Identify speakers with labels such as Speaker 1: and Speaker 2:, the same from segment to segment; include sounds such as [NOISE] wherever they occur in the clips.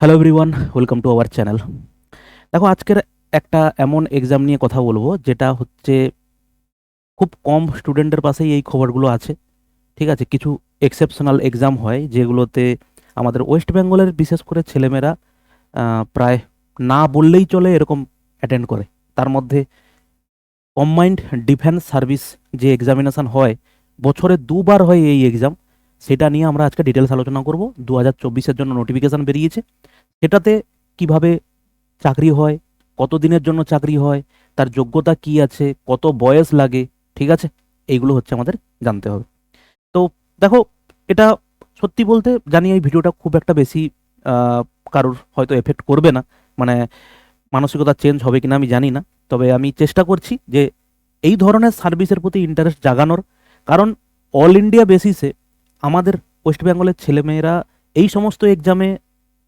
Speaker 1: Hello everyone welcome to our channel দেখো, আজকের একটা এমন এক্সাম নিয়ে কথা বলব, যেটা হচ্ছে খুব কম স্টুডেন্টের পাশেই এই খবরগুলো আছে। ঠিক আছে, কিছু এক্সেপশনাল এক্সাম হয়, যেগুলোতে আমাদের ওয়েস্ট বেঙ্গলের বিশেষ করে ছেলেমেয়েরা প্রায় না বললেই চলে, এরকম অ্যাটেন্ড করে। তার মধ্যে কম্বাইন্ড ডিফেন্স সার্ভিস যে এক্সামিনেশন হয়, বছরে দুবার হয় এই এক্সাম সেটা নিয়ে আমরা আজকে ডিটেলস আলোচনা করব। দু হাজার চব্বিশের জন্য নোটিফিকেশান বেরিয়েছে। সেটাতে কীভাবে চাকরি হয় কত দিনের জন্য চাকরি হয়, তার যোগ্যতা কি আছে, কত বয়স লাগে, ঠিক আছে? এইগুলো হচ্ছে আমাদের জানতে হবে। তো দেখো, এটা সত্যি বলতে জানি এই ভিডিওটা খুব একটা বেশি কারোর হয়তো এফেক্ট করবে না। মানে মানসিকতা চেঞ্জ হবে কিনা আমি জানি না। তবে আমি চেষ্টা করছি যে এই ধরনের সার্ভিসের প্রতি ইন্টারেস্ট জাগানোর। কারণ অল ইন্ডিয়া বেসিসে আমাদের ওয়েস্ট বেঙ্গলের ছেলেমেয়েরা এই সমস্ত এক্সামে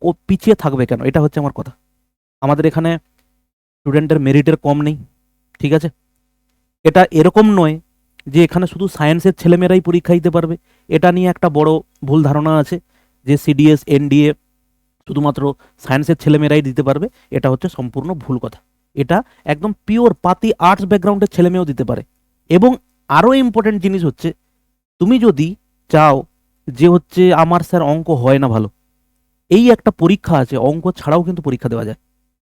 Speaker 1: ও পিছিয়ে থাকবে কেন? এটা হচ্ছে আমার কথা। আমাদের এখানে স্টুডেন্টের মেরিটের কম নেই, ঠিক আছে? এটা এরকম নয় যে এখানে শুধু সায়েন্সের ছেলেমেয়েরাই পরীক্ষা দিতে পারবে। এটা নিয়ে একটা বড় ভুল ধারণা আছে যে সিডিএস এনডিএ শুধুমাত্র সায়েন্সের ছেলেমেয়েরাই দিতে পারবে। এটা হচ্ছে সম্পূর্ণ ভুল কথা। এটা একদম পিওর পাতি আর্টস ব্যাকগ্রাউন্ডের ছেলেমেয়েও দিতে পারে। এবং আরও ইম্পর্টেন্ট জিনিস হচ্ছে, তুমি যদি চাও যে হচ্ছে আমার স্যার অঙ্ক হয় না ভালো। এই একটা পরীক্ষা আছে, অঙ্ক ছাড়াও কিন্তু পরীক্ষা দেওয়া যায়।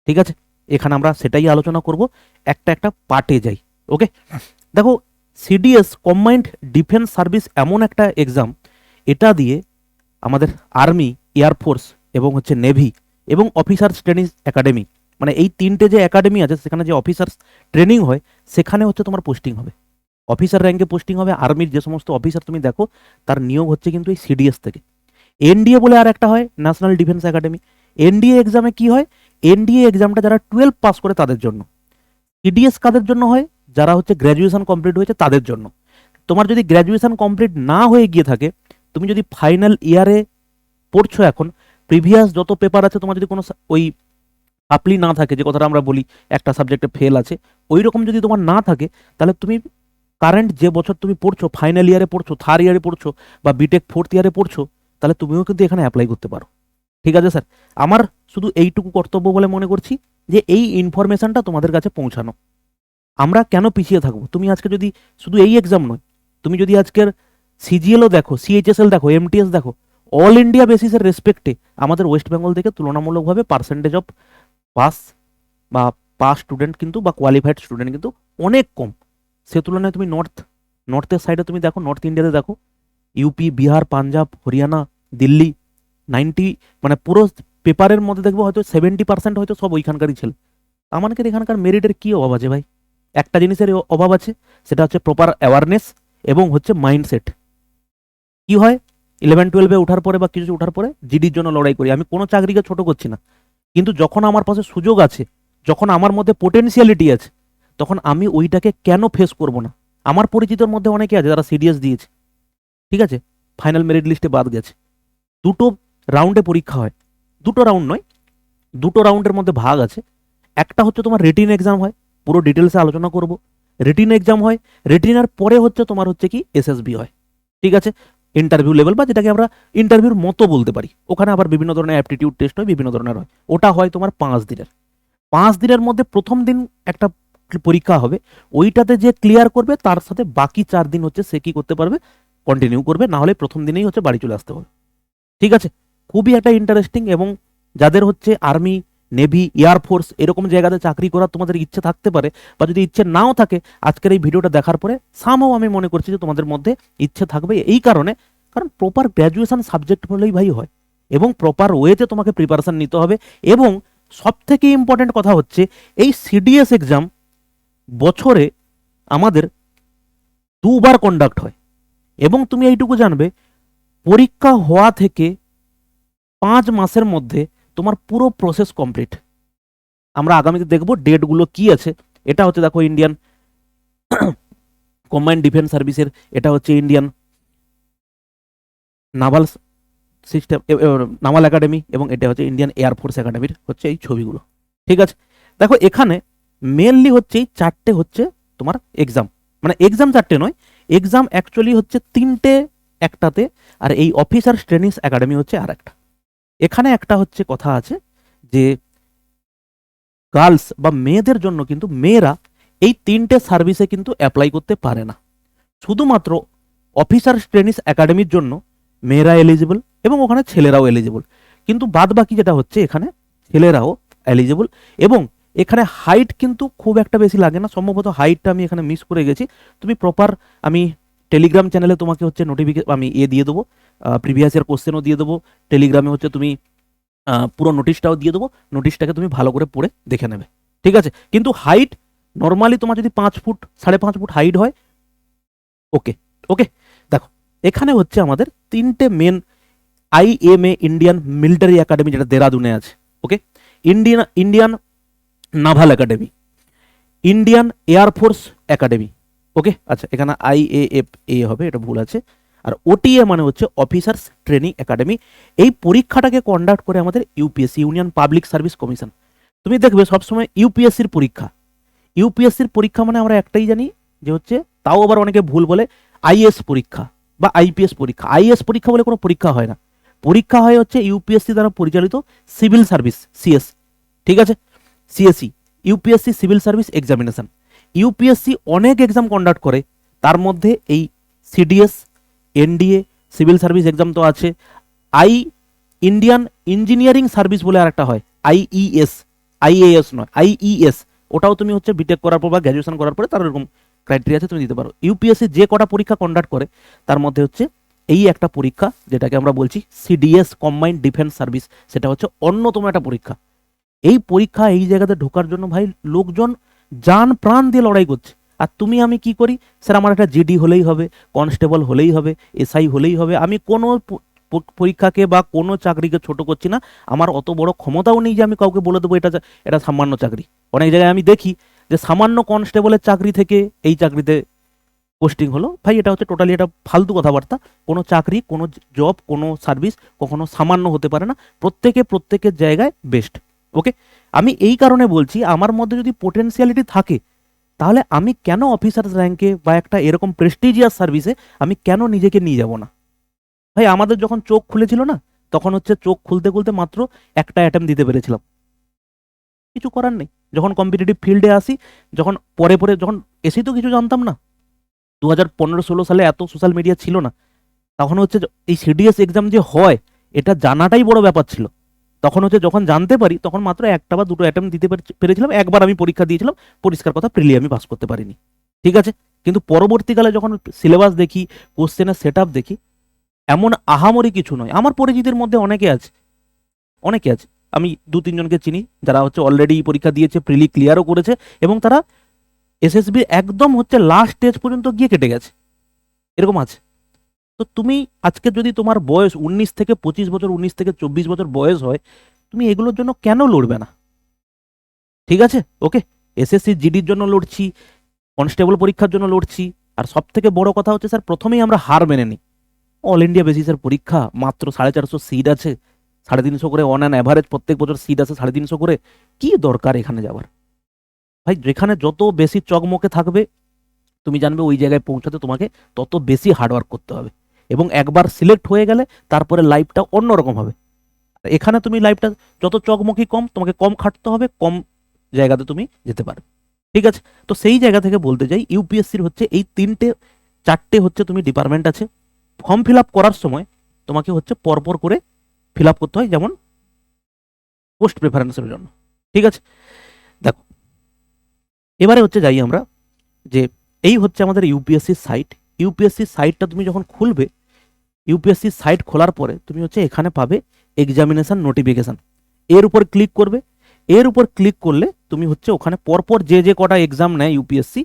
Speaker 1: ঠিক আছে? এখানে আমরা সেটাই আলোচনা করব, একটা একটা পার্টে যাই, ওকে? দেখো সিডিএস কম্বাইন্ড ডিফেন্স সার্ভিস এমন একটা এক্সাম এটা দিয়ে আমাদের আর্মি এয়ারফোর্স এবং হচ্ছে নেভি এবং অফিসার্স ট্রেনিং একাডেমি মানে এই তিনটে যে একাডেমি আছে, সেখানে যে অফিসার্স ট্রেনিং হয়, সেখানে হচ্ছে তোমার পোস্টিং হবে। অফিসার র্যাঙ্কে পোস্টিং হবে আর্মির যে সমস্ত অফিসার তুমি দেখো, তার নিয়োগ হচ্ছে কিন্তু এই সিডিএস থেকে। এনডিএ বলে আর একটা হয় ন্যাশনাল ডিফেন্স একাডেমি এনডিএ এক্সামে কি হয়? এনডিএ এক্সামটা যারা টুয়েলভ পাস করে তাদের জন্য। সিডিএস কাদের জন্য হয়? যারা হচ্ছে গ্র্যাজুয়েশন কমপ্লিট হয়েছে তাদের জন্য। তোমার যদি গ্র্যাজুয়েশন কমপ্লিট না হয়ে গিয়ে থাকে, তুমি যদি ফাইনাল ইয়ারে পড়ছো এখন প্রিভিয়াস যত পেপার আছে, তোমার যদি কোনো ওই সাপ্লি না থাকে, যে কথাটা আমরা বলি, একটা সাবজেক্টে ফেল আছে ওই রকম যদি তোমার না থাকে, তাহলে তুমি কারেন্ট যে বছর তুমি পড়ছো ফাইনাল ইয়ারে পড়ছো থার্ড ইয়ারে পড়ছো, বা বিটেক ফোর্থ ইয়ারে পড়ছো, তাহলে তুমিও কিন্তু এখানে অ্যাপ্লাই করতে পারো। ঠিক আছে স্যার আমার শুধু এইটুকু কর্তব্য বলে মনে করছি যে এই ইনফরমেশনটা তোমাদের কাছে পৌঁছানো। আমরা কেন পিছিয়ে থাকব? তুমি আজকে যদি শুধু এই এক্সাম নয়, তুমি যদি আজকের সিজিএলও দেখো সিএইচএসএল দেখো এমটিএস দেখো অল ইন্ডিয়া বেসিসের রেসপেক্টে আমাদের ওয়েস্ট বেঙ্গল থেকে তুলনামূলকভাবে পার্সেন্টেজ অফ পাস বা পাস স্টুডেন্ট কিন্তু বা কোয়ালিফাইড স্টুডেন্ট কিন্তু অনেক কম। সে তুলনায় তুমি নর্থ নর্থের সাইডে তুমি দেখো নর্থ ইন্ডিয়াতে দেখো ইউপি বিহার পাঞ্জাব হরিয়ানা দিল্লি নাইনটি মানে পুরো পেপারের মধ্যে দেখব হয়তো সেভেন্টি পার্সেন্ট হয়তো সব ওইখানকারই ছেলে। আমাদের এখানকার মেরিটের কী অভাব আছে ভাই? একটা জিনিসের অভাব আছে, সেটা হচ্ছে প্রপার অ্যাওয়ারনেস এবং হচ্ছে মাইন্ডসেট কি হয়? ইলেভেন টুয়েলভে ওঠার পরে বা কিছু ওঠার পরে জিডির জন্য লড়াই করি। আমি কোনো চাকরিকে ছোট করছি না। কিন্তু যখন আমার পাশে সুযোগ আছে, যখন আমার মধ্যে পোটেনশিয়ালিটি আছে তখন আমি ওইটাকে কেন ফেস করব না? আমার পরিচিতর মধ্যে অনেকে আছে যারা সিরিয়াস দিয়েছে। ঠিক আছে? ফাইনাল মেরিট লিস্টে বাদ গেছে। দুটো রাউন্ডে পরীক্ষা হয়। দুটো রাউন্ড নয়, দুটো রাউন্ডের মধ্যে ভাগ আছে। একটা হচ্ছে তোমার রিটিন এক্সাম হয়, পুরো ডিটেলসে আলোচনা করব। রিটিন এক্সাম হয় রিটিনের পরে হচ্ছে তোমার হচ্ছে কি এসএসবি হয়। ঠিক আছে? ইন্টারভিউ লেভেল বা যেটাকে আমরা ইন্টারভিউর মতো বলতে পারি। ওখানে আবার বিভিন্ন ধরনের অ্যাপটিটিউড টেস্ট হয়, বিভিন্ন ধরনের হয়। ওটা হয় তোমার পাঁচ দিনের। পাঁচ দিনের মধ্যে প্রথম দিন একটা পরীক্ষা হবে, ওইটাতে যে ক্লিয়ার করবে, তার সাথে বাকি চার দিন হচ্ছে সে কি করতে পারবে কন্টিনিউ করবে, না হলে প্রথম দিনেই হচ্ছে বাড়ি চলে আসতে হবে ঠিক আছে? খুবই একটা ইন্টারেস্টিং এবং যাদের হচ্ছে আর্মি নেভি এয়ারফোর্স এরকম জায়গাতে চাকরি করার তোমাদের ইচ্ছে থাকতে পারে, বা যদি ইচ্ছে নাও থাকে, আজকের এই ভিডিওটা দেখার পরে সামও আমি মনে করছি যে তোমাদের মধ্যে ইচ্ছে থাকবে এই কারণে, কারণ প্রপার গ্র্যাজুয়েশন সাবজেক্ট হলেই ভাই হয়, এবং প্রপার ওয়েতে তোমাকে প্রিপারেশন নিতে হবে, এবং সব থেকে ইম্পর্টেন্ট কথা হচ্ছে, এই সিডিএস এক্সাম বছরে আমাদের দুবার কন্ডাক্ট হয়। এবং তুমি এইটুকু জানবে, পরীক্ষা হওয়া থেকে পাঁচ মাসের মধ্যে তোমার পুরো প্রসেস কমপ্লিট আমরা আগামীতে দেখব ডেটগুলো কি আছে। এটা হচ্ছে দেখো ইন্ডিয়ান কম্বাইন্ড ডিফেন্স সার্ভিসের এটা হচ্ছে Indian naval system naval academy এবং এটা হচ্ছে ইন্ডিয়ান এয়ারফোর্স একাডেমির হচ্ছে এই ছবিগুলো। ঠিক আছে? দেখো এখানে মেনলি হচ্ছে এই চারটে হচ্ছে তোমার এক্সাম মানে এক্সাম চারটে নয় এক্সাম অ্যাকচুয়ালি হচ্ছে তিনটে একটাতে আর এই অফিসার ট্রেনিংস একাডেমি হচ্ছে আর একটা এখানে একটা হচ্ছে কথা আছে যে গার্লস বা মেয়েদের জন্য কিন্তু মেয়েরা এই তিনটে সার্ভিসে কিন্তু অ্যাপ্লাই করতে পারে না। শুধুমাত্র অফিসার ট্রেনিস একাডেমির জন্য মেয়েরা এলিজিবল এবং ওখানে ছেলেরাও এলিজিবল কিন্তু বাদ বাকি যেটা হচ্ছে এখানে ছেলেরাও এলিজিবল এবং এখানে হাইট কিন্তু খুব একটা বেশি লাগে না। সম্ভবত হাইটটা আমি এখানে মিস করে গেছি। তুমি প্রপার আমি টেলিগ্রাম চ্যানেলে তোমাকে হচ্ছে নোটিফিকেশন আমি এ দিয়ে দেবো প্রিভিয়াস ইয়ার কোশ্চেনও দিয়ে দেবো। টেলিগ্রামে হচ্ছে তুমি পুরো নোটিশটাও দিয়ে দেবো। নোটিশটাকে তুমি ভালো করে পড়ে দেখে নেবে। ঠিক আছে? কিন্তু হাইট নর্মালি তোমার যদি পাঁচ ফুট, সাড়ে পাঁচ ফুট হাইট হয় ওকে ওকে দেখো, এখানে হচ্ছে আমাদের তিনটে main IMA Indian military academy যেটা দেরাদুনে আছে okay Indian Indian naval academy Indian air force academy okay আচ্ছা এখানে আইএএফ এ হবে, এটা ভুল আছে। আর ওটিএ মানে হচ্ছে অফিসার্স ট্রেনিং একাডেমি এই পরীক্ষাটাকে কন্ডাক্ট করে আমাদের UPSC union public service commission তুমি দেখবে সবসময় ইউপিএসসির পরীক্ষা। ইউপিএসসির পরীক্ষা মানে আমরা একটাই জানি যে হচ্ছে, তাও আবার অনেকে ভুল বলে আইএস পরীক্ষা বা আইপিএস পরীক্ষা। আইএস পরীক্ষা বলে কোনো পরীক্ষা হয় না। পরীক্ষা হয় হচ্ছে ইউপিএসসি দ্বারা পরিচালিত সিভিল সার্ভিস সিএস ঠিক আছে? CSC UPSC civil service examination UPSC অনেক এক্সাম কন্ডাক্ট করে, তার মধ্যে এই CDS NDA civil service exam তো আছে আই ইন্ডিয়ান ইঞ্জিনিয়ারিং সার্ভিস বলে আরেকটা হয় আইইএস আইএএস নয় আইইএস ওটাও তুমি হচ্ছে বিটেক করার পর বা গ্র্যাজুয়েশন করার পরে তার এরকম ক্রাইটেরিয়া আছে, তুমি দিতে পারো। ইউপিএসসি যে কটা পরীক্ষা কন্ডাক্ট করে, তার মধ্যে হচ্ছে এই একটা পরীক্ষা, যেটাকে আমরা বলছি সিডিএস কম্বাইন্ড ডিফেন্স সার্ভিস সেটা হচ্ছে অন্যতম একটা পরীক্ষা। এই পরীক্ষা এই জায়গাতে ঢোকার জন্য ভাই লোকজন যান প্রাণ দিয়ে লড়াই করছে। আর তুমি আমি কি করি? স্যার, আমার একটা জিডি হলেই হবে, কনস্টেবল হলেই হবে, এসআই হলেই হবে। আমি কোনো পরীক্ষাকে বা কোনো চাকরিকে ছোট করছি না। আমার অত বড় ক্ষমতাও নেই যে আমি কাউকে বলে দেবো এটা এটা সামান্য চাকরি। অনেক জায়গায় আমি দেখি যে সামান্য কনস্টেবলের চাকরি থেকে এই চাকরিতে পোস্টিং হলো। ভাই, এটা হচ্ছে টোটালি এটা ফালতু কথাবার্তা। কোনো চাকরি, কোনো জব, কোনো সার্ভিস কখনো সামান্য হতে পারে না। প্রত্যেকে প্রত্যেকের জায়গায় বেস্ট। ওকে আমি এই কারণে বলছি, আমার মধ্যে যদি পোটেনশিয়ালিটি থাকে, তাহলে আমি কেন অফিসার র্যাঙ্কে বা একটা এরকম প্রেস্টিজিয়াস সার্ভিসে আমি কেন নিজেকে নিয়ে যাব না? ভাই, আমাদের যখন চোখ খুলেছিল না, তখন হচ্ছে চোখ খুলতে খুলতে মাত্র একটা অ্যাটেম্প দিতে পেরেছিলাম। কিছু করার নেই। যখন কম্পিটিটিভ ফিল্ডে আসি, যখন পরে পরে যখন এসেই তো কিছু জানতাম না দু হাজার পনেরো ষোলো সালে এত সোশ্যাল মিডিয়া ছিল না, তখন হচ্ছে এই সিডিএস এক্সাম যে হয়, এটা জানাটাই বড় ব্যাপার ছিল। তখন হচ্ছে যখন জানতে পারি, তখন মাত্র একটা বা দুটো অ্যাটেম্প দিতে পেরেছিলাম, একবার আমি পরীক্ষা দিয়েছিলাম, পরিষ্কার কথা প্রিলি আমি পাস করতে পারিনি। ঠিক আছে? কিন্তু পরবর্তীকালে যখন সিলেবাস দেখি কোশ্চেনের সেট দেখি, এমন আহামরি কিছু নয়। আমার পরিচিতির মধ্যে অনেকে আছে অনেকে আছে। আমি দু, তিনজনকে চিনি, যারা হচ্ছে অলরেডি পরীক্ষা দিয়েছে প্রিলি ক্লিয়ারও করেছে, এবং তারা এসএসবি একদম হচ্ছে লাস্ট স্টেজ পর্যন্ত গিয়ে কেটে গেছে। এরকম আছে। তো তুমি আজকে যদি তোমার বয়স উনিশ থেকে পঁচিশ বছর, উনিশ থেকে চব্বিশ বছর বয়স হয়, তুমি এগুলোর জন্য কেন লড়বে না? ঠিক আছে? ওকে এসএসসি জিডির জন্য লড়ছি, কনস্টেবল পরীক্ষার জন্য লড়ছি, আর সব থেকে বড় কথা হচ্ছে স্যার, প্রথমেই আমরা হার মেনে নিই। অল ইন্ডিয়া বেসিসের পরীক্ষা, মাত্র সাড়ে চারশো সিট আছে, সাড়ে তিনশো করে অন অ্যান অ্যাভারেজ প্রত্যেক বছর সিট আছে সাড়ে তিনশো করে, কি দরকার এখানে যাওয়ার? ভাই, যেখানে যত বেশি চকমকে থাকবে, তুমি জানবে ওই জায়গায় পৌঁছাতে তোমাকে তত বেশি হার্ডওয়ার্ক করতে হবে। এবং একবার সিলেক্ট হয়ে গেলে তারপরে লাইফটা অন্যরকম হবে। এখানে তুমি লাইফটা যত চকমকি কম, তোমাকে কম খাটতে হবে, কম জায়গাতে তুমি যেতে পারবে। ঠিক আছে? তো সেই জায়গা থেকে বলতে চাই ইউপিএসসির হচ্ছে এই তিনটে, চারটে হচ্ছে তুমি ডিপার্টমেন্ট আছে। ফর্ম ফিল আপ করার সময় তোমাকে হচ্ছে পরপর করে ফিল আপ করতে হয়, যেমন পোস্ট প্রেফারেন্সের জন্য। ঠিক আছে? দেখো, এবারে হচ্ছে যাই আমরা, যে এই হচ্ছে আমাদের ইউপিএসসির সাইট ইউপিএসসি সাইটটা তুমি যখন খুলবে, ইউপিএসসি সাইট খোলার পরে তুমি হচ্ছে এখানে পাবে এক্সামিনেশন নোটিফিকেশন এর উপর ক্লিক করবে। এর উপর ক্লিক করলে তুমি হচ্ছে ওখানে পরপর যে যে কটা এক্সাম নেয় ইউপিএসসি,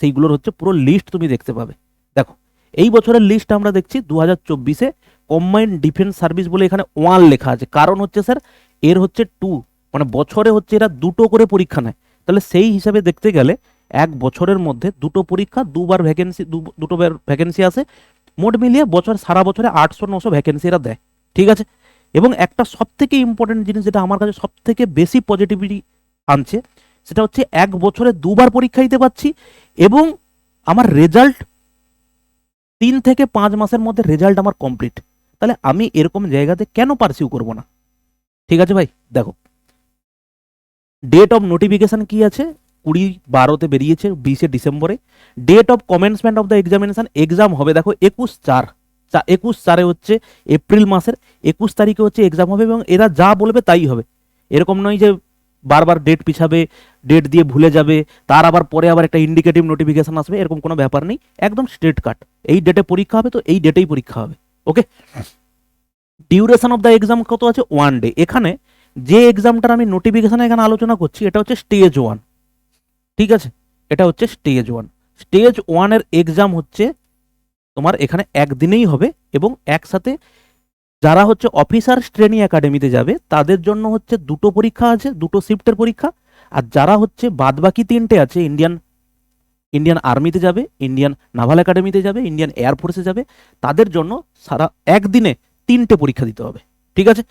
Speaker 1: সেইগুলোর হচ্ছে পুরো লিস্ট তুমি দেখতে পাবে। দেখো, এই বছরের লিস্ট আমরা দেখছি দু হাজার চব্বিশে কম্বাইন্ড ডিফেন্স সার্ভিস বলে এখানে ওয়ান লেখা আছে। কারণ হচ্ছে স্যার এর হচ্ছে টু মানে বছরে হচ্ছে এরা দুটো করে পরীক্ষা নেয়। তাহলে সেই হিসাবে দেখতে গেলে এক বছরের মধ্যে দুটো পরীক্ষা, দুবার ভ্যাকেন্সি দুটো ভ্যাকেন্সি আসে মোট মিলিয়ে বছর, সারা বছরে আটশো, নশো ভ্যাকেন্সি এরা দেয়। ঠিক আছে? এবং একটা সব থেকে ইম্পর্টেন্ট জিনিস যেটা আমার কাছে সব থেকে বেশি পজিটিভিটি আনছে, সেটা হচ্ছে এক বছরে দুবার পরীক্ষা দিতে পারছি এবং আমার রেজাল্ট তিন থেকে পাঁচ মাসের মধ্যে রেজাল্ট আমার কমপ্লিট তাহলে আমি এরকম জায়গাতে কেন পারসিউ করব না? ঠিক আছে ভাই? দেখো। ডেট অফ নোটিফিকেশন কি আছে? কুড়ি বারোতে বেরিয়েছে, বিশে ডিসেম্বরে। Date of commencement of the examination exam হবে, দেখো, একুশ চার। চা- একুশ চারে হচ্ছে এপ্রিল মাসের, একুশ তারিখে হচ্ছে এক্সাম হবে এবং এরা যা বলবে তাই হবে। এরকম নয় যে বারবার ডেট পিছাবে ডেট দিয়ে ভুলে যাবে, তার আবার পরে আবার একটা ইন্ডিকেটিভ নোটিফিকেশান আসবে, এরকম কোনো ব্যাপার নেই, একদম স্ট্রেট কাট এই ডেটে পরীক্ষা হবে তো, এই ডেটেই পরীক্ষা হবে okay duration of the exam কত আছে? ওয়ান ডে এখানে যে এক্সামটার আমি নোটিফিকেশানে এখানে আলোচনা করছি, এটা হচ্ছে স্টেজ ওয়ান ঠিক আছে? এটা হচ্ছে স্টেজ ওয়ান স্টেজ ওয়ানের এক্সাম হচ্ছে তোমার এখানে একদিনেই হবে এবং একসাথে যারা হচ্ছে অফিসার শ্রেণি একাডেমিতে যাবে, তাদের জন্য হচ্ছে দুটো পরীক্ষা আছে, দুটো শিফটের পরীক্ষা। আর যারা হচ্ছে বাদবাকি তিনটে আছে ইন্ডিয়ান ইন্ডিয়ান আর্মিতে যাবে ইন্ডিয়ান নাভাল একাডেমিতে যাবে ইন্ডিয়ান এয়ারফোর্সে যাবে, তাদের জন্য সারা একদিনে তিনটে পরীক্ষা দিতে হবে। ঠিক আছে?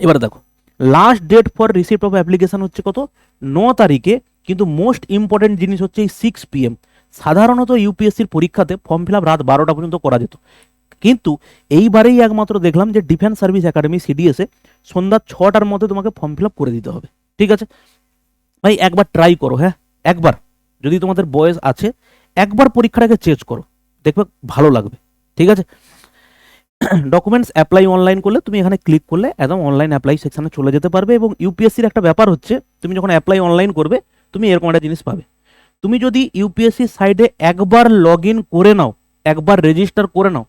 Speaker 1: এবার দেখো last date for receipt of application হচ্ছে কত? ন তারিখে কিন্তু মোস্ট ইম্পর্টেন্ট জিনিস হচ্ছে এই সিক্স পিএম সাধারণত ইউপিএসসির পরীক্ষাতে ফর্ম ফিল আপ রাত বারোটা পর্যন্ত করা যেত। কিন্তু এইবারেই একমাত্র দেখলাম যে ডিফেন্স সার্ভিস একাডেমি সিডিএসে সন্ধ্যা ছটার মধ্যে তোমাকে ফর্ম ফিল আপ করে দিতে হবে। ঠিক আছে? ভাই, একবার ট্রাই করো হ্যাঁ? একবার। যদি তোমাদের বয়স আছে, একবার পরীক্ষাটাকে চেঞ্জ করো। দেখবে ভালো লাগবে। ঠিক আছে? ডকুমেন্টস অ্যাপ্লাই অনলাইন করলে তুমি এখানে ক্লিক করলে একদম অনলাইন অ্যাপ্লাই সেকশনে চলে যেতে পারবে এবং ইউপিএসসির একটা ব্যাপার হচ্ছে, তুমি যখন অ্যাপ্লাই অনলাইন করবে তুমি এরকম একটা জিনিস পাবে। তুমি যদি ইউপিএসসি সাইডে একবার লগ ইন করে নাও, একবার রেজিস্টার করে নাও,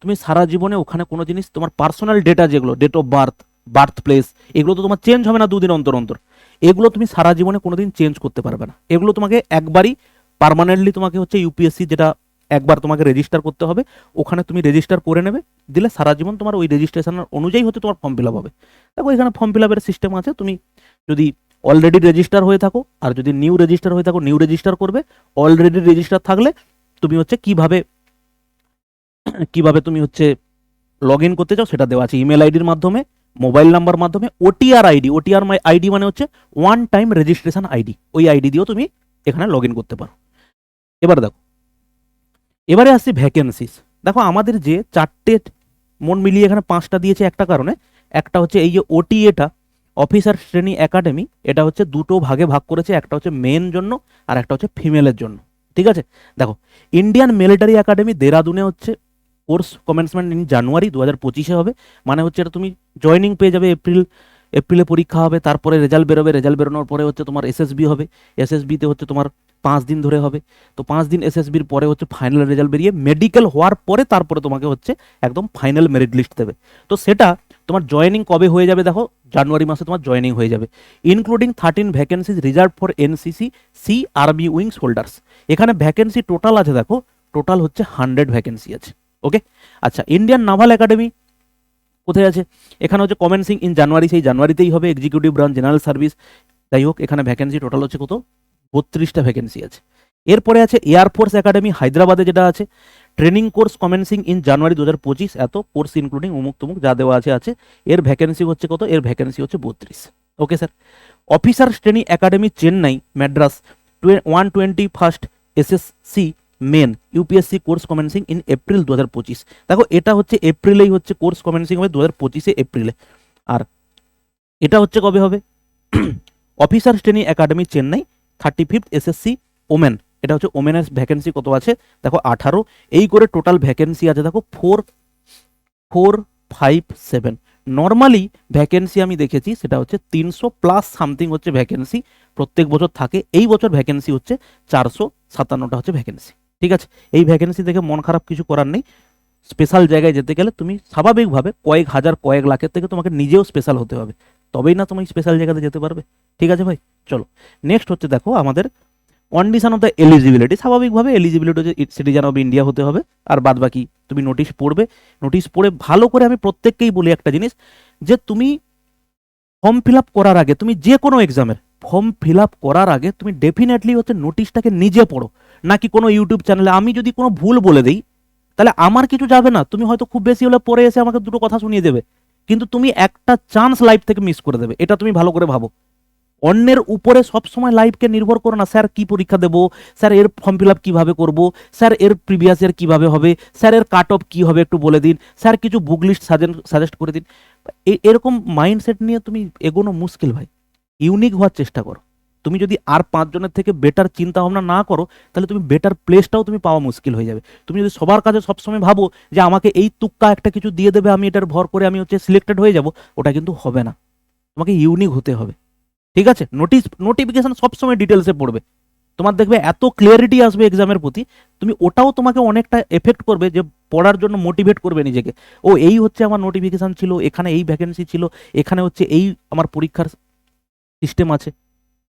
Speaker 1: তুমি সারা জীবনে ওখানে কোনো জিনিস, তোমার পার্সোনাল ডেটা যেগুলো date of birth birth place এগুলো তো তোমার চেঞ্জ হবে না দুদিন অন্তর অন্তর। এগুলো তুমি সারা জীবনে কোনোদিন চেঞ্জ করতে পারবে না। এগুলো তোমাকে একবারই পার্মানেন্টলি তোমাকে হচ্ছে ইউপিএসসি যেটা একবার তোমাকে রেজিস্টার করতে হবে, ওখানে তুমি রেজিস্টার করে নেবে, দিলে সারা জীবন তোমার ওই রেজিস্ট্রেশনের অনুযায়ী হতে তোমার ফর্ম ফিল আপ হবে। দেখো এখানে ফর্ম ফিল আপের সিস্টেম আছে, তুমি যদি অলরেডি রেজিস্টার হয়ে থাকো। আর যদি নিউ রেজিস্টার হয়ে থাকো নিউ রেজিস্টার করবে। অলরেডি রেজিস্টার থাকলে তুমি হচ্ছে কীভাবে কীভাবে তুমি হচ্ছে লগ ইন করতে চাও সেটা দেওয়া আছে। ইমেল আইডির মাধ্যমে মোবাইল নাম্বার মাধ্যমে OTR ID OTR my ID মানে হচ্ছে ওয়ান টাইম রেজিস্ট্রেশন আইডি ওই আইডি দিয়েও তুমি এখানে লগ ইন করতে পারো। এবার দেখো, এবারে আসছি ভ্যাকেন্সিস দেখো আমাদের যে চারটে মন মিলিয়ে এখানে পাঁচটা দিয়েছে একটা কারণে। একটা হচ্ছে এই যে ওটিএটা অফিসার শ্রেণি একাডেমি, এটা হচ্ছে দুটো ভাগে ভাগ করেছে, একটা হচ্ছে মেন জন্য আর একটা হচ্ছে ফিমেলের জন্য। ঠিক আছে? দেখো ইন্ডিয়ান মিলিটারি একাডেমি দেরাদুনে হচ্ছে কোর্স কমেন্সমেন্ট ইন জানুয়ারি দু হাজার পঁচিশে হবে। মানে হচ্ছে এটা তুমি জয়নিং পেয়ে যাবে এপ্রিল এপ্রিলে পরীক্ষা হবে, তারপরে রেজাল্ট বেরোবে রেজাল্ট বেরোনোর পরে হচ্ছে তোমার এসএসবি হবে। এসএসবিতে হচ্ছে তোমার পাঁচ দিন ধরে হবে। তো পাঁচ দিন এসএসবির পরে হচ্ছে ফাইনাল রেজাল্ট বেরিয়ে মেডিকেল হওয়ার পরে তারপরে তোমাকে হচ্ছে একদম ফাইনাল মেরিট লিস্ট দেবে। তো সেটা তোমার জয়েনিং কবে হয়ে যাবে দেখো? জানুয়ারি মাসে তোমার জয়েনিং হয়ে যাবে। Including thirteen vacancies reserve for NCC C army wings holders এখানে ভ্যাকেন্সি টোটাল আছে দেখো। টোটাল হচ্ছে হান্ড্রেড ভ্যাকেন্সি আছে। ওকে আচ্ছা ইন্ডিয়ান নাভাল একাডেমি কোথায় আছে? এখানে হচ্ছে কমেন্সিং ইন জানুয়ারি সেই জানুয়ারিতেই হবে এক্সিকিউটিভ ব্রাঞ্চ জেনারেল সার্ভিস যাই হোক, এখানে ভ্যাকেন্সি টোটাল হচ্ছে কত? বত্রিশটা ভ্যাকেন্সি আছে। এরপরে আছে এয়ারফোর্স একাডেমি হায়দ্রাবাদে যেটা আছে। Training course commencing in January দু হাজার পঁচিশ, এত কোর্স ইনক্লুডিং অমুক তমুক যা দেওয়া আছে আছে, এর ভ্যাকেন্সি হচ্ছে কত? এর ভ্যাকেন্সি হচ্ছে বত্রিশ। ওকে স্যার অফিসার শ্রেণি academy Chennai Madras one twenty first SSC men UPSC course commencing in April দু হাজার পঁচিশ। দেখো, এটা হচ্ছে এপ্রিলেই হচ্ছে কোর্স কমেন্সিং হবে দু হাজার পঁচিশে এপ্রিলে আর এটা হচ্ছে কবে হবে? অফিসার শ্রেণি academy Chennai thirty fifth SSC women এটা হচ্ছে ওমেনের ভ্যাকেন্সি কত আছে? দেখো আঠারো। এই করে টোটাল ভ্যাকেন্সি আছে, দেখো four four five seven normally vacancy আমি দেখেছি, সেটা হচ্ছে তিনশো প্লাস সামথিং হচ্ছে ভ্যাকেন্সি প্রত্যেক বছর থাকে, এই বছর ভ্যাকেন্সি হচ্ছে চারশো সাতান্নটা হচ্ছে ভ্যাকেন্সি ঠিক আছে? এই ভ্যাকেন্সি দেখে মন খারাপ কিছু করার নেই। স্পেশাল জায়গায় যেতে গেলে তুমি স্বাভাবিকভাবে কয়েক হাজার, কয়েক লাখের থেকে তোমাকে নিজেও স্পেশাল হতে হবে। তবেই না তুমি স্পেশাল জায়গাতে যেতে পারবে। ঠিক আছে ভাই? চলো। নেক্সট হচ্ছে দেখো আমাদের কন্ডিশন অফ দ্য এলিজিবিলিটি স্বাভাবিকভাবে এলিজিবিলিটি হচ্ছে সিটিজেন অফ ইন্ডিয়া হতে হবে, আর বাদ বাকি তুমি নোটিশ পড়বে। নোটিশ পড়ে ভালো করে আমি প্রত্যেককেই বলি একটা জিনিস, যে তুমি ফর্ম ফিল আপ করার আগে, তুমি যে কোনো এক্সামের ফর্ম ফিল আপ করার আগে, তুমি ডেফিনেটলি হচ্ছে নোটিশটাকে নিজে পড়ো। নাকি কোনো ইউটিউব চ্যানেলে আমি যদি কোনো ভুল বলে দিই, তাহলে আমার কিছু যাবে না। তুমি হয়তো খুব বেশি হলে পরে এসে আমাকে দুটো কথা শুনিয়ে দেবে। কিন্তু তুমি একটা চান্স লাইফ থেকে মিস করে দেবে। এটা তুমি ভালো করে ভাবো। অন্যের উপরে সবসময় লাইফকে নির্ভর করো না, স্যার কি পরীক্ষা দেবো, স্যার এর ফর্ম ফিল আপ কীভাবে করব, স্যার এর প্রিভিয়াস ইয়ার কীভাবে হবে, স্যার এর কাট অফ কী হবে একটু বলে দিন, স্যার কিছু বুক লিস্ট সাজেন সাজেস্ট করে দিন। এরকম মাইন্ডসেট নিয়ে তুমি এগোনো মুশকিল ভাই। ইউনিক হওয়ার চেষ্টা করো। তুমি যদি আর পাঁচজনের থেকে বেটার চিন্তা ভাবনা না করো, তাহলে তুমি বেটার প্লেসটাও তুমি পাওয়া মুশকিল হয়ে যাবে। তুমি যদি সবার কাছে সবসময় ভাবো যে আমাকে এই তুক্কা একটা কিছু দিয়ে দেবে, আমি এটার ভর করে আমি হচ্ছে সিলেক্টেড হয়ে যাব, ওটা কিন্তু হবে না। তোমাকে ইউনিক হতে হবে। ঠিক আছে? নোটিস নোটিফিকেশন সবসময় ডিটেলসে পড়বে। তোমার দেখবে এত ক্লিয়ারিটি আসবে এক্সামের প্রতি, তুমি ওটাও তোমাকে অনেকটা এফেক্ট করবে যে পড়ার জন্য মোটিভেট করবে নিজেকে। ও, এই হচ্ছে আমার নোটিফিকেশন ছিল, এখানে এই ভ্যাকেন্সি ছিল, এখানে হচ্ছে এই আমার পরীক্ষার সিস্টেম আছে।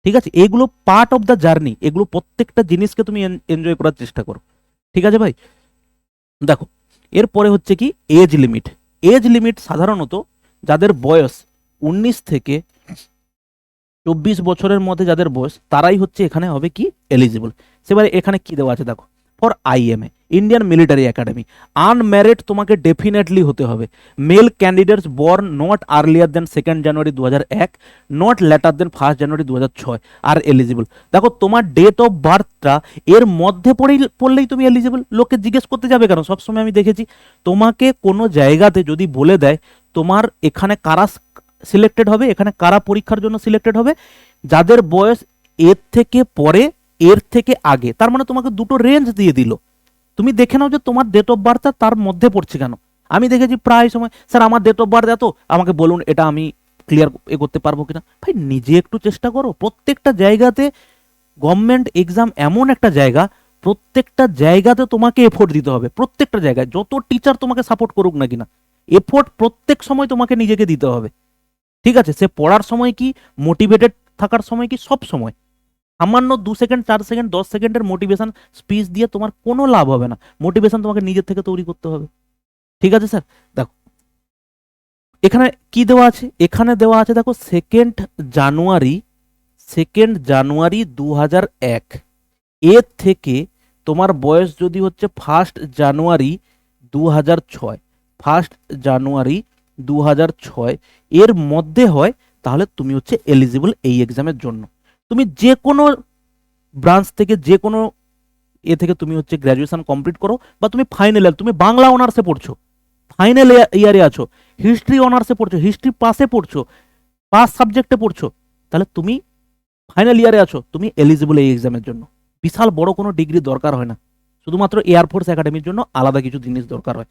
Speaker 1: ঠিক আছে? এগুলো পার্ট অফ দ্য জার্নি এগুলো প্রত্যেকটা জিনিসকে তুমি এনজয় করার চেষ্টা করো। ঠিক আছে ভাই? দেখো, এরপরে হচ্ছে কি এজ লিমিট এজ লিমিট সাধারণত যাদের বয়স উনিশ থেকে চব্বিশ বছরের মধ্যে যাদের বয়স, তারাই হচ্ছে এখানে হবে কি? এলিজিবল সেবারে এখানে কি দেওয়া আছে দেখো? For IMA Indian military academy unmarried তোমাকে ডেফিনেটলি হতে হবে। Male candidates born not earlier than second January দু হাজার এক not later than first January দু হাজার ছয় আর এলিজিবল দেখো, তোমার ডেট অফ বার্থটা এর মধ্যে পড়েই, পড়লেই তুমি এলিজিবল লোকে জিজ্ঞেস করতে যাবে কেন? সবসময় আমি দেখেছি। তোমাকে কোনো জায়গাতে যদি বলে দেয়, তোমার এখানে কারা সিলেক্টেড হবে, এখানে কারা পরীক্ষার জন্য সিলেক্টেড হবে, যাদের বয়স এর থেকে পরে, এর থেকে আগে, তার মানে তোমাকে দুটো রেঞ্জ দিয়ে দিল। তুমি দেখে নাও যে তোমার ডেট অফ বার্থ তার মধ্যে পড়ছে কেন। আমি দেখেছি প্রায় সময়, স্যার, আমার ডেট অফ বার্থ এত? আমাকে বলুন, এটা আমি ক্লিয়ার এ করতে পারব কিনা? ভাই, নিজে একটু চেষ্টা করো। প্রত্যেকটা জায়গাতে গভর্নমেন্ট এক্সাম এমন একটা জায়গা, প্রত্যেকটা জায়গাতে তোমাকে এফোর্ট দিতে হবে। প্রত্যেকটা জায়গায়, যত টিচার তোমাকে সাপোর্ট করুক না কিনা এফোর্ট প্রত্যেক সময় তোমাকে নিজেকে দিতে হবে। ঠিক আছে? সে পড়ার সময় কি? মোটিভেটেড থাকার সময় কি? সব সময়। সামান্য দু সেকেন্ড চার সেকেন্ড দশ সেকেন্ডের মোটিভেশন স্পিচ দিয়ে তোমার কোনো লাভ হবে না। মোটিভেশন তোমাকে নিজের থেকে তৈরি করতে হবে। ঠিক আছে স্যার দেখো। এখানে কি দেওয়া আছে? এখানে দেওয়া আছে দেখো সেকেন্ড জানুয়ারি সেকেন্ড জানুয়ারি দু এক। এর থেকে তোমার বয়স যদি হচ্ছে ফার্স্ট জানুয়ারি দু হাজার ছয়। ফার্স্ট জানুয়ারি দু হাজার ছয়। এর মধ্যে হয়, তাহলে তুমি হচ্ছে এলিজিবল এই এক্সামের জন্য। তুমি যে কোনো ব্রাঞ্চ থেকে যে কোনো এ থেকে তুমি হচ্ছে গ্র্যাজুয়েশন কমপ্লিট করো, বা তুমি ফাইনাল ইয়ার তুমি বাংলা অনার্সে পড়ছো। ফাইনাল ইয়ারে আছো হিস্ট্রি অনার্সে পড়ছো হিস্ট্রি পাসে পড়ছো পাস সাবজেক্টে পড়ছো, তাহলে তুমি ফাইনাল ইয়ারে আছো, তুমি এলিজিবল এই এক্সামের জন্য। বিশাল বড় কোনো ডিগ্রি দরকার হয় না। শুধুমাত্র এয়ারফোর্স একাডেমির জন্য আলাদা কিছু জিনিস দরকার হয়।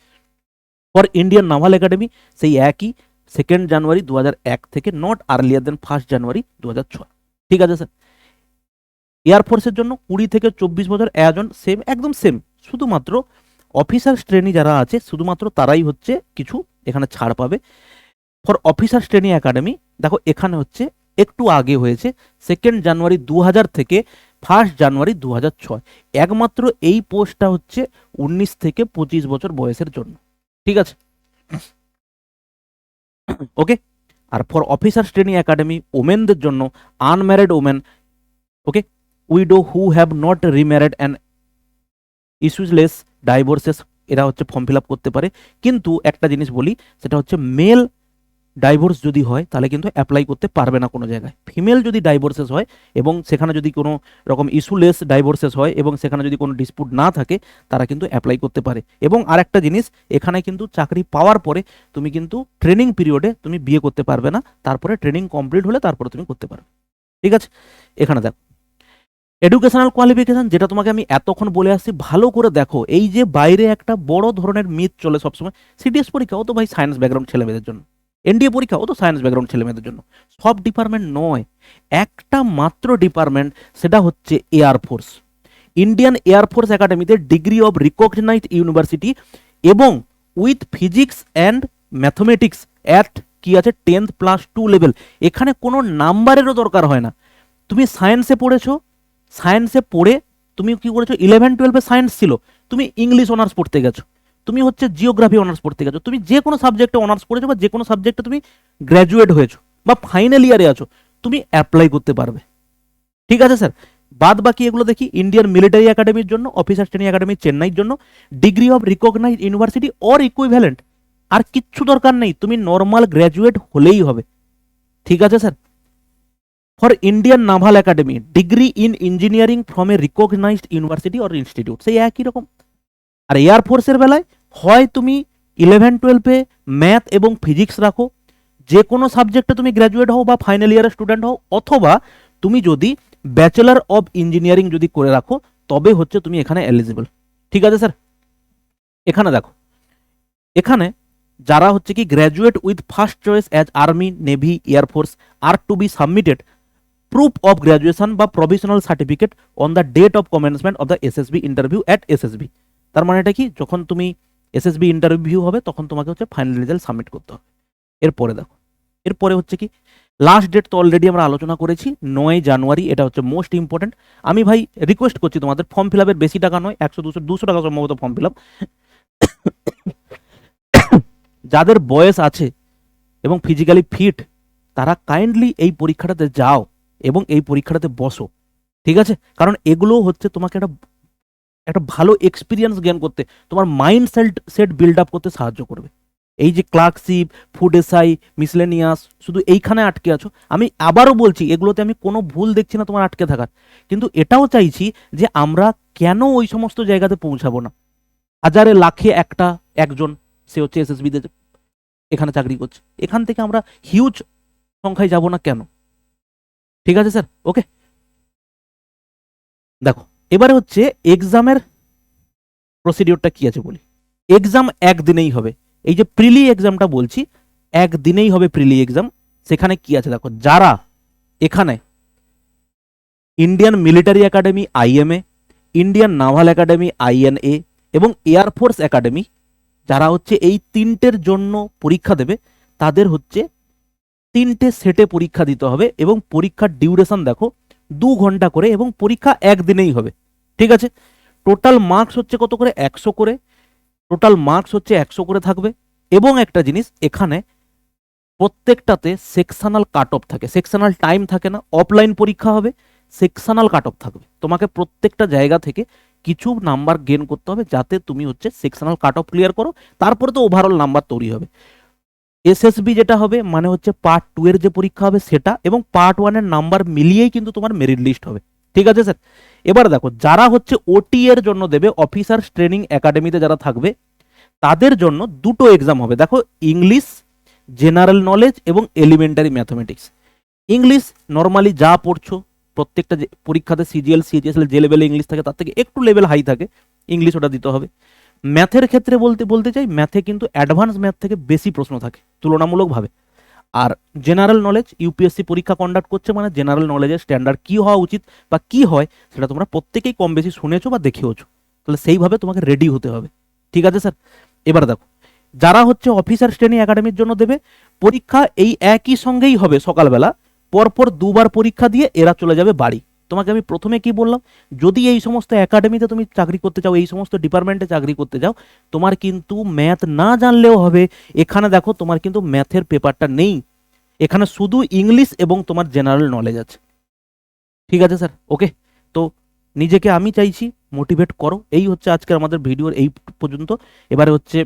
Speaker 1: ফর ইন্ডিয়ান নাভাল একাডেমি সেই একই। সেকেন্ড জানুয়ারি দু থেকে not earlier than first January দু ঠিক আছে স্যার এয়ারফোর্সের জন্য কুড়ি থেকে চব্বিশ বছর একজন সেম একদম সেম শুধুমাত্র অফিসার শ্রেণি যারা আছে, শুধুমাত্র তারাই হচ্ছে কিছু এখানে ছাড় পাবে। ফর অফিসার শ্রেণি একাডেমি দেখো এখানে হচ্ছে একটু আগে হয়েছে সেকেন্ড জানুয়ারি দু হাজার থেকে ফার্স্ট জানুয়ারি দু একমাত্র এই পোস্টটা হচ্ছে উনিশ থেকে পঁচিশ বছর বয়সের জন্য। ঠিক আছে? [COUGHS] ওকে আর ফর অফিসার ট্রেনিং একাডেমি ওমেনদের জন্য unmarried women okay widow who have not remarried and issueless divorcees এরা হচ্ছে ফর্ম ফিল আপ করতে পারে। কিন্তু একটা জিনিস বলি, সেটা হচ্ছে মেল ডাইভোর্স যদি হয়, তাহলে কিন্তু অ্যাপ্লাই করতে পারবে না কোনো জায়গায়। ফিমেল যদি ডাইভোর্সেস হয় এবং সেখানে যদি কোনো রকম ইস্যুলেস ডাইভোর্সেস হয় এবং সেখানে যদি কোনো ডিসপুট না থাকে, তারা কিন্তু অ্যাপ্লাই করতে পারে। এবং আরেকটা জিনিস, এখানে কিন্তু চাকরি পাওয়ার পরে তুমি কিন্তু ট্রেনিং পিরিয়ডে তুমি বিয়ে করতে পারবে না, তারপরে ট্রেনিং কমপ্লিট হলে তারপরে তুমি করতে পারবে। ঠিক আছে? এখানে দেখো। এডুকেশনাল কোয়ালিফিকেশন যেটা তোমাকে আমি এতক্ষণ বলে আসছি, ভালো করে দেখো। এই যে বাইরে একটা বড় ধরনের মিথ চলে সবসময় সিডিএস পরীক্ষা, ও তো ভাই সায়েন্স ব্যাকগ্রাউন্ড ছেলেমেয়েদের জন্য। এনডিএ পরীক্ষা, ও তো সায়েন্স ব্যাকগ্রাউন্ড ছেলেমেয়েদের জন্য। সব ডিপার্টমেন্ট নয়, একটা মাত্র ডিপার্টমেন্ট সেটা হচ্ছে air force Indian air force একাডেমিতে ডিগ্রি অফ রিকগনাইজড ইউনিভার্সিটি এবং with physics and mathematics at কি আছে টেন্থ প্লাস টু লেভেল এখানে কোনো নাম্বারেরও দরকার হয় না। তুমি সায়েন্সে পড়েছো সায়েন্সে পড়ে তুমি কি করেছ ইলেভেন টুয়েলভে সায়েন্স ছিল। তুমি ইংলিশ অনার্স পড়তে গেছো। তুমি হচ্ছে জিওগ্রাফি অনার্স পড়তে গেছো। তুমি যে কোনো সাবজেক্টে অনার্স পড়েছো বা যে কোনো সাবজেক্টে তুমি গ্র্যাজুয়েট হয়েছো বা ফাইনাল ইয়ারে আছো, তুমি অ্যাপ্লাই করতে পারবে। ঠিক আছে স্যার বাদ বাকি এগুলো দেখি ইন্ডিয়ান মিলিটারি একাডেমির জন্য অফিসার ট্রেনিং একাডেমি চেন্নাইয়ের জন্য degree of recognize university or equivalent আর কিচ্ছু দরকার নেই, তুমি নর্মাল গ্র্যাজুয়েট হলেই হবে। ঠিক আছে sir for Indian naval academy degree in engineering from a recognized university or institute সেই একই রকম। আর এয়ারফোর্সের বেলায় হয় তুমি ইলেভেন টুয়েলভে ম্যাথ এবং ফিজিক্স রাখো, যে কোনো সাবজেক্টে তুমি গ্র্যাজুয়েট হও বা ফাইনাল ইয়ারের স্টুডেন্ট হও, অথবা তুমি যদি ব্যাচেলার অব ইঞ্জিনিয়ারিং যদি করে রাখো, তবে হচ্ছে তুমি এখানে এলিজিবল ঠিক আছে স্যার এখানে দেখো। এখানে যারা হচ্ছে কি graduate with first choice as army navy air force R to be submitted proof of graduation বা provisional certificate on the date of commencement of the SSB interview at SSB তার মানে এটা কি? যখন তুমি এসএসবি ইন্টারভিউ হবে, তখন তোমাকে হচ্ছে ফাইনাল রেজাল্ট সাবমিট করতে হবে। এরপরে দেখো, এরপরে হচ্ছে কি লাস্ট ডেট তো অলরেডি আমরা আলোচনা করেছি, নয় জানুয়ারি, এটা হচ্ছে মোস্ট ইম্পর্টেন্ট আমি ভাই রিকোয়েস্ট করছি তোমাদের ফর্ম ফিল আপের বেশি টাকা নয়, একশো, দুশো দুশো টাকা সম্ভবত ফর্ম ফিল আপ যাদের বয়স আছে এবং ফিজিক্যালি ফিট তারা কাইন্ডলি এই পরীক্ষাটাতে যাও এবং এই পরীক্ষাটাতে বসো, ঠিক আছে? কারণ এগুলো হচ্ছে তোমাকে একটা একটা ভালো এক্সপিরিয়েন্স গেন করতে তোমার mind set set build up করতে সাহায্য করবে। এই যে ক্লার্কশিপ ফুড এসআই মিসলেনিয়াস শুধু এইখানে আটকে আছো। আমি আবারও বলছি, এগুলোতে আমি কোনো ভুল দেখছি না তোমার আটকে থাকার। কিন্তু এটাও চাইছি যে আমরা কেন ওই সমস্ত জায়গাতে পৌঁছাবো না? হাজারে লাখে একটা, একজন, সে হচ্ছে এস এসএসবিতে এখানে চাকরি করছে। এখান থেকে আমরা হিউজ সংখ্যায় যাব না কেন? ঠিক আছে স্যার ওকে দেখো এবারে হচ্ছে এক্সামের প্রসিডিওরটা কি আছে বলি? এক্সাম একদিনেই হবে। এই যে প্রিলি এক্সামটা বলছি, একদিনেই হবে প্রিলি এক্সাম সেখানে কি আছে দেখো, যারা এখানে Indian military academy IMA Indian naval academy INA এবং এয়ারফোর্স একাডেমি যারা হচ্ছে এই তিনটের জন্য পরীক্ষা দেবে, তাদের হচ্ছে তিনটে সেটে পরীক্ষা দিতে হবে এবং পরীক্ষার ডিউরেশন দেখো দু ঘণ্টা করে এবং পরীক্ষা একদিনেই হবে। ঠিক আছে? টোটাল মার্কস হচ্ছে কত করে? একশো করে। টোটাল মার্কস হচ্ছে একশো করে থাকবে। এবং একটা জিনিস, এখানে প্রত্যেকটাতে সেকশনাল কাট অফ থাকে। সেকশনাল টাইম থাকে না অফলাইন পরীক্ষা হবে সেকশনাল কাট অফ থাকবে। তোমাকে প্রত্যেকটা জায়গা থেকে কিছু নাম্বার গেন করতে হবে, যাতে তুমি হচ্ছে সেকশনাল কাট অফ ক্লিয়ার করো। তারপরে তো ওভারঅল নাম্বার তৈরি হবে। এসএসবি যেটা হবে মানে হচ্ছে পার্ট টু এর যে পরীক্ষা হবে সেটা এবং পার্ট ওয়ানের নাম্বার মিলিয়েই কিন্তু তোমার মেরিট লিস্ট হবে। ঠিক আছে স্যার এবার দেখো, যারা হচ্ছে ওটি এর জন্য দেবে অফিসার ট্রেনিং একাডেমিতে যারা থাকবে, তাদের জন্য দুটো এক্সাম হবে। দেখো ইংলিশ জেনারেল নলেজ এবং এলিমেন্টারি ম্যাথমেটিক্স ইংলিশ নর্মালি যা পড়ছো, প্রত্যেকটা যে পরীক্ষাতে সিজিএল সিএইচএসএল যে লেভেলে ইংলিশ থাকে, তার থেকে একটু লেভেল হাই থাকে ইংলিশ ওটা দিতে হবে। ম্যাথের ক্ষেত্রে বলতে বলতে চাই ম্যাথে কিন্তু অ্যাডভান্স ম্যাথ থেকে বেশি প্রশ্ন থাকে। তুলনামূলকভাবে। আর জেনারেল নলেজ ইউপিএসসি পরীক্ষা কন্ডাক্ট করছে মানে জেনারেল নলেজের স্ট্যান্ডার্ড কি হওয়া উচিত বা কি হয় সেটা তোমরা প্রত্যেকেই কম বেশি শুনেছো বা দেখেওছো। তাহলে সেইভাবে তোমাকে রেডি হতে হবে। ঠিক আছে স্যার এবার দেখো, যারা হচ্ছে অফিসার শ্রেণি একাডেমির জন্য দেবে, পরীক্ষা এই একই সঙ্গেই হবে সকালবেলা, পরপর দুবার পরীক্ষা দিয়ে এরা চলে যাবে বাড়ি। তোমাকে আমি প্রথমে কি বললাম? যদি এই সমস্ত একাডেমিতে তুমি চাকরি করতে চাও, এই সমস্ত ডিপার্টমেন্টে চাকরি করতে চাও, তোমার কিন্তু ম্যাথ না জানলেও হবে। এখানে দেখো, তোমার কিন্তু ম্যাথের পেপারটা নেই। এখানে শুধু ইংলিশ এবং তোমার জেনারেল নলেজ আছে। ঠিক আছে স্যার ওকে তো নিজেকে আমি চাইছি মোটিভেট করো। এই হচ্ছে আজকে আমাদের ভিডিওর এই পর্যন্ত। এবারে হচ্ছে,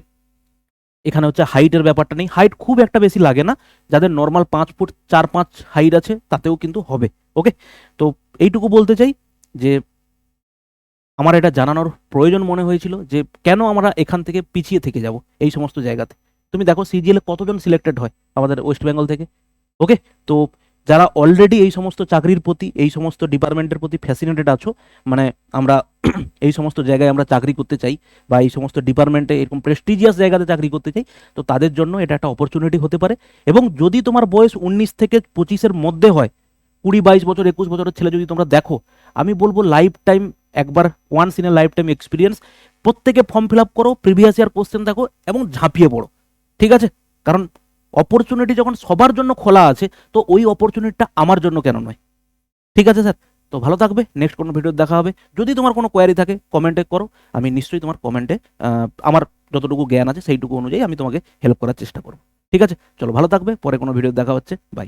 Speaker 1: এখানে হচ্ছে হাইটের ব্যাপারটা নেই। হাইট খুব একটা বেশি লাগে না। যাদের নর্মাল পাঁচ ফুট, চার পাঁচ হাইট আছে, তাতেও কিন্তু হবে। ওকে তো এইটুকু বলতে চাই যে আমার এটা জানানোর প্রয়োজন মনে হয়েছিল যে কেন আমরা এখান থেকে পিছিয়ে থেকে যাব এই সমস্ত জায়গাতে। তুমি দেখো সিজিএল কতজন সিলেক্টেড হয় আমাদের ওয়েস্ট বেঙ্গল থেকে। ওকে তো যারা অলরেডি এই সমস্ত চাকরির প্রতি, এই সমস্ত ডিপার্টমেন্টের প্রতি ফ্যাসিনেটেড আছো মানে আমরা [CLEARS THROAT] এই সমস্ত জায়গায় আমরা চাকরি করতে চাই বা এই সমস্ত ডিপার্টমেন্টে এরকম প্রেস্টিজিয়াস জায়গাতে চাকরি করতে চাই, তো তাদের জন্য এটা একটা অপরচুনিটি হতে পারে। এবং যদি তোমার বয়স উনিশ থেকে পঁচিশের মধ্যে হয় কুড়ি, বাইশ বছর, একুশ বছরের ছেলে যদি তোমরা দেখো, আমি বলব লাইফ টাইম একবার once in a life time experience প্রত্যেকে ফর্ম ফিল আপ করো প্রিভিয়াস ইয়ার কোশ্চেন দেখো এবং ঝাঁপিয়ে পড়ো, ঠিক আছে? কারণ অপরচুনিটি যখন সবার জন্য খোলা আছে, তো ওই অপরচুনিটিটা আমার জন্য কেন নয়? ঠিক আছে স্যার তো ভালো থাকবে নেক্সট কোনো ভিডিও দেখা হবে। যদি তোমার কোনো কোয়ারি থাকে কমেন্টে করো, আমি নিশ্চয়ই তোমার কমেন্টে আমার যতটুকু জ্ঞান আছে সেইটুকু অনুযায়ী আমি তোমাকে হেল্প করার চেষ্টা করব। ঠিক আছে? চলো ভালো থাকবে, পরে কোনো ভিডিও দেখা হচ্ছে বাই